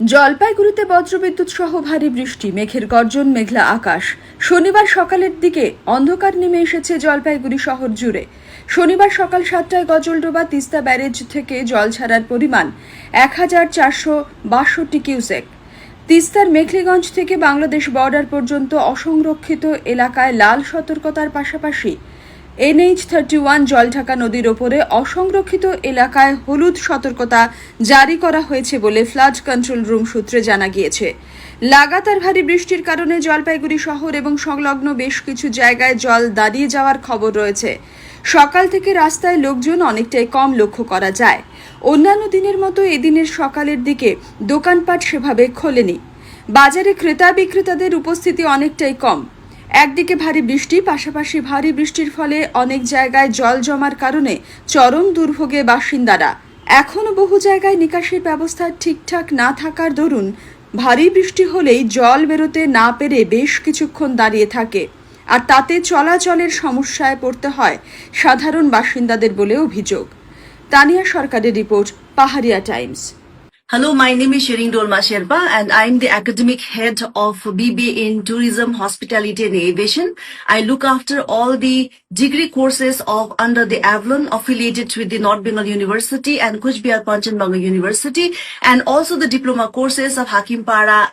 জলপাইগুড়িতে বজ্রবিদ্যুৎ সহ ভারী বৃষ্টি, মেঘের গর্জন, মেঘলা আকাশ। শনিবার সকালের দিকে অন্ধকার নেমে এসেছে জলপাইগুড়ি শহর জুড়ে। শনিবার সকাল সাতটায় গজলডোবা তিস্তা ব্যারেজ থেকে জল ছাড়ার পরিমাণ এক হাজার চারশো বাষট্টি কিউসেক। তিস্তার মেখলিগঞ্জ থেকে বাংলাদেশ বর্ডার পর্যন্ত অসংরক্ষিত এলাকায় লাল সতর্কতার পাশাপাশি এনএইচ থার্টি ওয়ান জলঢাকা নদীর ওপরে অসংরক্ষিত এলাকায় হলুদ সতর্কতা জারি করা হয়েছে বলে ফ্লাড কন্ট্রোল রুম সূত্রে জানা গিয়েছে। লাগাতার ভারী বৃষ্টির কারণে জলপাইগুড়ি শহর এবং সংলগ্ন বেশ কিছু জায়গায় জল দাঁড়িয়ে যাওয়ার খবর রয়েছে। সকাল থেকে রাস্তায় লোকজন অনেকটাই কম লক্ষ্য করা যায়। অন্যান্য দিনের মতো এদিনের সকালের দিকে দোকানপাট সেভাবে খোলেনি। বাজারে ক্রেতা বিক্রেতাদের উপস্থিতি অনেকটাই কম। একদিকে ভারী বৃষ্টি, পাশাপাশি ভারী বৃষ্টির ফলে অনেক জায়গায় জল জমার কারণে চরম দুর্ভোগে বাসিন্দারা। এখনও বহু জায়গায় নিকাশির ব্যবস্থা ঠিকঠাক না থাকার দরুন ভারী বৃষ্টি হলেই জল বেরোতে না পেরে বেশ কিছুক্ষণ দাঁড়িয়ে থাকে। আর তাতে চলাচলের সমস্যায় পড়তে হয় সাধারণ বাসিন্দাদের বলে অভিযোগ। তানিয়া সরকারের report, Paharia Times. Hello, my name is Shirin Dolma Sherpa and I'm the academic head of BBA in Tourism, Hospitality and Aviation. I look after all the degree courses of under the Avalon affiliated with the North Bengal University and Kuch Bihar Panchanbanga University and also the diploma courses of Hakim Para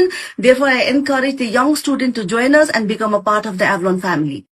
Therefore, I encourage the young student to join us and become a part of the Avalon family.